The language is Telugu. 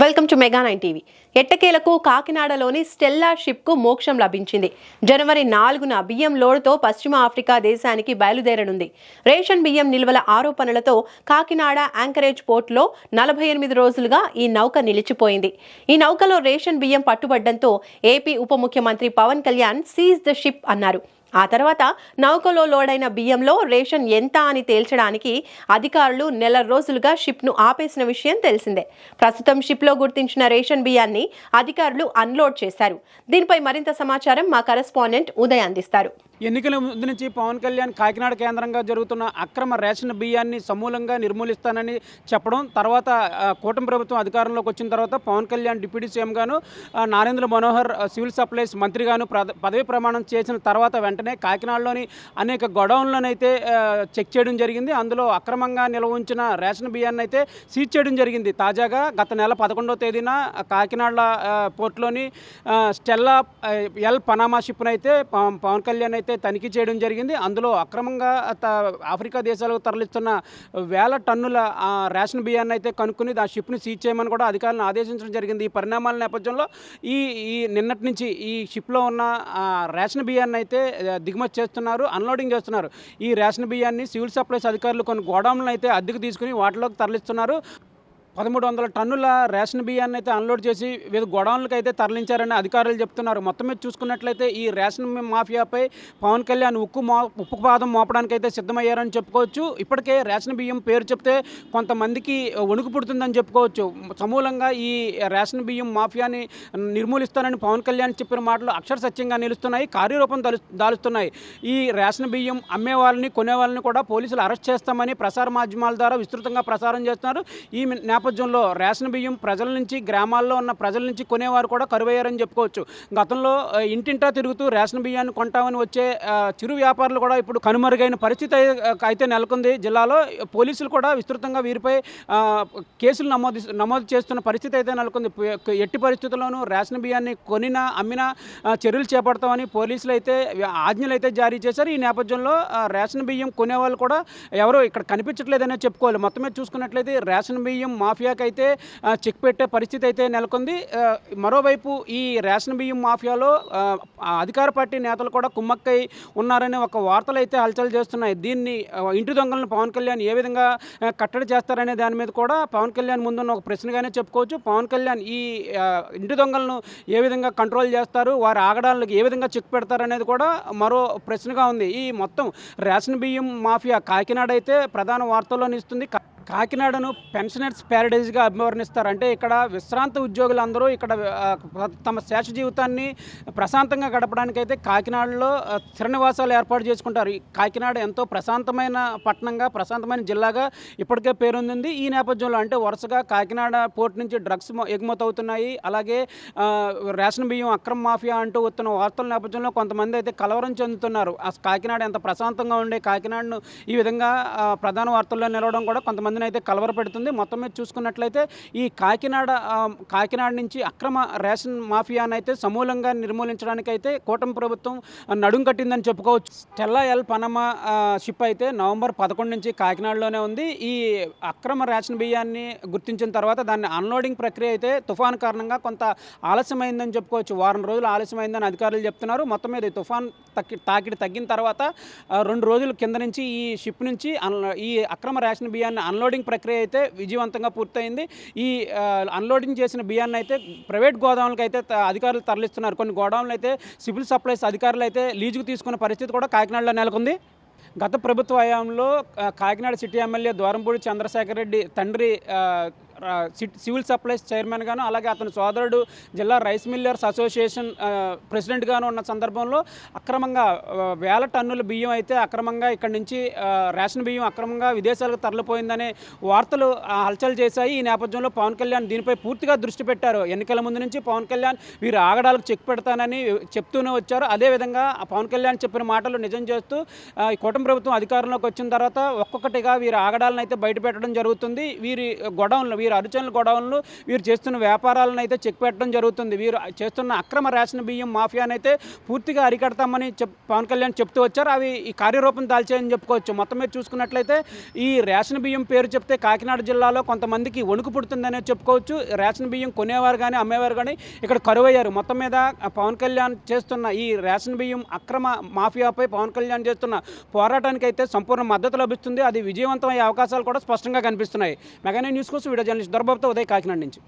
Welcome to mega nine TV. ఎట్టకేలకు కాకినాడలోని స్టెల్లా షిప్కు మోక్షం లభించింది. జనవరి నాలుగున బియ్యం లోడ్తో పశ్చిమ ఆఫ్రికా దేశానికి బయలుదేరనుంది. రేషన్ బియ్యం నిల్వల ఆరోపణలతో కాకినాడ యాంకరేజ్ పోర్టులో నలభై ఎనిమిది రోజులుగా ఈ నౌక నిలిచిపోయింది. ఈ నౌకలో రేషన్ బియ్యం పట్టుబడ్డంతో ఏపీ ఉప ముఖ్యమంత్రి Pawan Kalyan seize the ship అన్నారు. ఆ తర్వాత నౌకలో లోడైన బియ్యంలో రేషన్ ఎంత అని తేల్చడానికి అధికారులు నెల రోజులుగా షిప్ను ఆపేసిన విషయం తెలిసిందే. ప్రస్తుతం షిప్లో గుర్తించిన రేషన్ బియ్యాన్ని అధికారులు అన్లోడ్ చేశారు. దీనిపై మరింత సమాచారం మా కరెస్పాండెంట్ ఉదయ్ అందిస్తారు. ఎన్నికల ముందు నుంచి పవన్ కళ్యాణ్ కాకినాడ కేంద్రంగా జరుగుతున్న అక్రమ రేషన్ బియ్యాన్ని సమూలంగా నిర్మూలిస్తానని చెప్పడం తర్వాత కూటమి ప్రభుత్వం అధికారంలోకి వచ్చిన తర్వాత పవన్ కళ్యాణ్ డిప్యూటీ సీఎంగాను నారేంద్ర మనోహర్ సివిల్ సప్లైస్ మంత్రిగాను పదవి ప్రమాణం చేసిన తర్వాత వెంటనే కాకినాడలోని అనేక గొడౌన్లనైతే చెక్ చేయడం జరిగింది. అందులో అక్రమంగా నిల్వ ఉంచిన రేషన్ బియ్యాన్ని అయితే సీజ్ చేయడం జరిగింది. తాజాగా గత నెల పదకొండవ తేదీన కాకినాడ పోర్ట్లోని స్టెల్లా ఎల్ పనామా షిప్ను అయితే పవన్ పవన్ కళ్యాణ్ అయితే తనిఖీ చేయడం జరిగింది. అందులో అక్రమంగా త- ఆఫ్రికా దేశాలకు తరలిస్తున్న వేల టన్నుల రేషన్ బియ్యాన్ని అయితే కనుక్కుని ఆ షిప్ని సీజ్ చేయమని కూడా అధికారులను ఆదేశించడం జరిగింది. ఈ పరిణామాల నేపథ్యంలో ఈ ఈ నిన్నటి నుంచి ఈ షిప్లో ఉన్న రేషన్ బియ్యాన్ని అయితే దిగుమతి చేస్తున్నారు అన్లోడింగ్ చేస్తున్నారు. ఈ రేషన్ బియ్యాన్ని సివిల్ సప్లైస్ అధికారులు కొన్ని గోడౌన్లను అయితే అద్దెకు తీసుకుని వాటిలోకి తరలిస్తున్నారు. పదమూడు వందల టన్నుల రేషన్ బియ్యాన్ని అయితే అన్లోడ్ చేసి వివిధ గొడవలకు అయితే తరలించారని అధికారులు చెప్తున్నారు. మొత్తం మీద చూసుకున్నట్లయితే ఈ రేషన్ మాఫియాపై పవన్ కళ్యాణ్ ఉక్కు మో ఉప్పుపాదం మోపడానికి అయితే సిద్ధమయ్యారని చెప్పుకోవచ్చు. ఇప్పటికే రేషన్ బియ్యం పేరు చెప్తే కొంతమందికి వణుకు పుడుతుందని చెప్పుకోవచ్చు. సమూలంగా ఈ రేషన్ బియ్యం మాఫియాని నిర్మూలిస్తానని పవన్ కళ్యాణ్ చెప్పిన మాటలు అక్షర సత్యంగా నిలుస్తున్నాయి కార్యరూపం దలు దాలుస్తున్నాయి. ఈ రేషన్ బియ్యం అమ్మే వాళ్ళని కొనే వాళ్ళని కూడా పోలీసులు అరెస్ట్ చేస్తామని ప్రసార మాధ్యమాల ద్వారా విస్తృతంగా ప్రసారం చేస్తున్నారు. ఈ నేపథ్యంలో రేషన్ బియ్యం ప్రజల నుంచి గ్రామాల్లో ఉన్న ప్రజల నుంచి కొనేవారు కూడా కరువయ్యారని చెప్పుకోవచ్చు. గతంలో ఇంటింటా తిరుగుతూ రేషన్ బియ్యాన్ని కొంటామని వచ్చే చిరు వ్యాపారులు కూడా ఇప్పుడు కనుమరుగైన పరిస్థితి అయితే నెలకొంది జిల్లాలో. పోలీసులు కూడా విస్తృతంగా వీరిపై కేసులు నమోదు నమోదు చేస్తున్న పరిస్థితి అయితే నెలకొంది. ఎట్టి పరిస్థితుల్లోనూ రేషన్ బియ్యాన్ని కొనినా అమ్మినా చర్యలు చేపడతామని పోలీసులు అయితే ఆజ్ఞలు అయితే జారీ చేశారు. ఈ నేపథ్యంలో రేషన్ బియ్యం కొనేవాళ్ళు కూడా ఎవరు ఇక్కడ కనిపించట్లేదనే చెప్పుకోవాలి. మొత్తం మీద చూసుకున్నట్లయితే రేషన్ బియ్యం మాఫియాకి అయితే చెక్ పెట్టే పరిస్థితి అయితే నెలకొంది మరోవైపు ఈ రేషన్ బియ్యం మాఫియాలో అధికార పార్టీ నేతలు కూడా కుమ్మక్కై ఉన్నారనే ఒక వార్తలు అయితే హల్చల్ చేస్తున్నాయి. దీన్ని ఇంటి దొంగలను పవన్ కళ్యాణ్ ఏ విధంగా కట్టడి చేస్తారనే దాని మీద కూడా పవన్ కళ్యాణ్ ముందున్న ఒక ప్రశ్నగానే చెప్పుకోవచ్చు. పవన్ కళ్యాణ్ ఈ ఇంటి దొంగలను ఏ విధంగా కంట్రోల్ చేస్తారు వారి ఆగడాలకు ఏ విధంగా చెక్ పెడతారనేది కూడా మరో ప్రశ్నగా ఉంది. ఈ మొత్తం రేషన్ బియ్యం మాఫియా కాకినాడ అయితే ప్రధాన వార్తల్లో నిస్తుంది కాకినాడను పెన్షనర్స్ ప్యారడైజ్గా అభివర్ణిస్తారు అంటే ఇక్కడ విశ్రాంత ఉద్యోగులందరూ ఇక్కడ తమ శేష జీవితాన్ని ప్రశాంతంగా గడపడానికి అయితే కాకినాడలో ఆ, స్థిర నివాసాలు ఏర్పాటు చేసుకుంటారు. కాకినాడ ఎంతో ప్రశాంతమైన పట్టణంగా ప్రశాంతమైన జిల్లాగా ఇప్పటికే పేరొందింది. ఈ నేపథ్యంలో అంటే వరుసగా కాకినాడ పోర్ట్ నుంచి డ్రగ్స్ ఎగుమతవుతున్నాయి. ఎగుమతి అవుతున్నాయి అలాగే రేషన్ బియ్యం అక్రమ మాఫియా అంటూ వస్తున్న వార్తల నేపథ్యంలో కొంతమంది అయితే కలవరం చెందుతున్నారు. ఆ కాకినాడ ఎంత ప్రశాంతంగా ఉండే కాకినాడను ఈ విధంగా ప్రధాన వార్తల్లో నిలవడం కూడా కొంతమంది కొంతమందిని అయితే కలవరపెడుతుంది మొత్తం మీద చూసుకున్నట్లయితే ఈ కాకినాడ కాకినాడ నుంచి అక్రమ రేషన్ మాఫియాను అయితే సమూలంగా నిర్మూలించడానికి అయితే కూటమి ప్రభుత్వం నడుం కట్టిందని చెప్పుకోవచ్చు. స్టెల్లా ఎల్ పనమా షిప్ అయితే నవంబర్ పదకొండు నుంచి కాకినాడలోనే ఉంది. ఈ అక్రమ రేషన్ బియ్యాన్ని గుర్తించిన తర్వాత దాన్ని అన్లోడింగ్ ప్రక్రియ అయితే తుఫాన్ కారణంగా కొంత ఆలస్యమైందని చెప్పుకోవచ్చు. వారం రోజులు ఆలస్యమైందని అధికారులు చెప్తున్నారు. మొత్తం మీద తుఫాన్ తగ్గి తాకిడి తగ్గిన తర్వాత రెండు రోజుల కింద నుంచి ఈ షిప్ నుంచి ఈ అక్రమ రేషన్ బియ్యాన్ని అన్లోడింగ్ ప్రక్రియ అయితే విజయవంతంగా పూర్తయింది. ఈ అన్లోడింగ్ చేసిన బియ్యాన్ని అయితే ప్రైవేట్ గోదాములకు అయితే త- అధికారులు తరలిస్తున్నారు. కొన్ని గోడౌన్లు అయితే సివిల్ సప్లైస్ అధికారులు అయితే లీజుకు తీసుకున్న పరిస్థితి కూడా కాకినాడలో నెలకొంది. గత ప్రభుత్వ హయాంలో కాకినాడ సిటీ ఎమ్మెల్యే ద్వారంపూడి చంద్రశేఖర్ రెడ్డి తండ్రి సివిల్ సప్లైస్ చైర్మన్ గాను అలాగే అతని సోదరుడు జిల్లా రైస్ మిల్లర్స్ అసోసియేషన్ ప్రెసిడెంట్గాను ఉన్న సందర్భంలో అక్రమంగా వేల టన్నుల బియ్యం అయితే అక్రమంగా ఇక్కడి నుంచి రేషన్ బియ్యం అక్రమంగా విదేశాలకు తరలిపోయిందనే వార్తలు హల్చల్ చేశాయి. ఈ నేపథ్యంలో పవన్ కళ్యాణ్ దీనిపై పూర్తిగా దృష్టి పెట్టారు. ఎన్నికల ముందు నుంచి పవన్ కళ్యాణ్ వీరు ఆగడాలకు చెక్ పెడతానని చెప్తూనే వచ్చారు. అదేవిధంగా పవన్ కళ్యాణ్ చెప్పిన మాటలు నిజం చేస్తూ ఈ కూటమి ప్రభుత్వం అధికారంలోకి వచ్చిన తర్వాత ఒక్కొక్కటిగా వీరు ఆగడాలను అయితే బయట పెట్టడం జరుగుతుంది. వీరి గొడవలను వీరు అరుచనల గొడవలను వీరు చేస్తున్న వ్యాపారాలను అయితే చెక్ పెట్టడం జరుగుతుంది. వీరు చేస్తున్న అక్రమ రేషన్ బియ్యం మాఫియానైతే అయితే పూర్తిగా అరికడతామని చెప్ పవన్ కళ్యాణ్ చెప్తూ వచ్చారు. అవి ఈ కార్యరూపం దాల్చాయని చెప్పుకోవచ్చు. మొత్తం మీద చూసుకున్నట్లయితే ఈ రేషన్ బియ్యం పేరు చెప్తే కాకినాడ జిల్లాలో కొంతమందికి వణుకు పుడుతుందనే చెప్పుకోవచ్చు. రేషన్ బియ్యం కొనేవారు కానీ అమ్మేవారు కానీ ఇక్కడ కరువయ్యారు. మొత్తం మీద పవన్ కళ్యాణ్ చేస్తున్న ఈ రేషన్ బియ్యం అక్రమ మాఫియాపై పవన్ కళ్యాణ్ చేస్తున్న పోరాటానికి అయితే సంపూర్ణ మద్దతు లభిస్తుంది. అది విజయవంతమయ్యే అవకాశాలు కూడా స్పష్టంగా కనిపిస్తున్నాయి. మెగానే న్యూస్ కోసం వీడియో నుంచి దొరబాబుతో ఉదయ్ కాకినాడ నుంచి.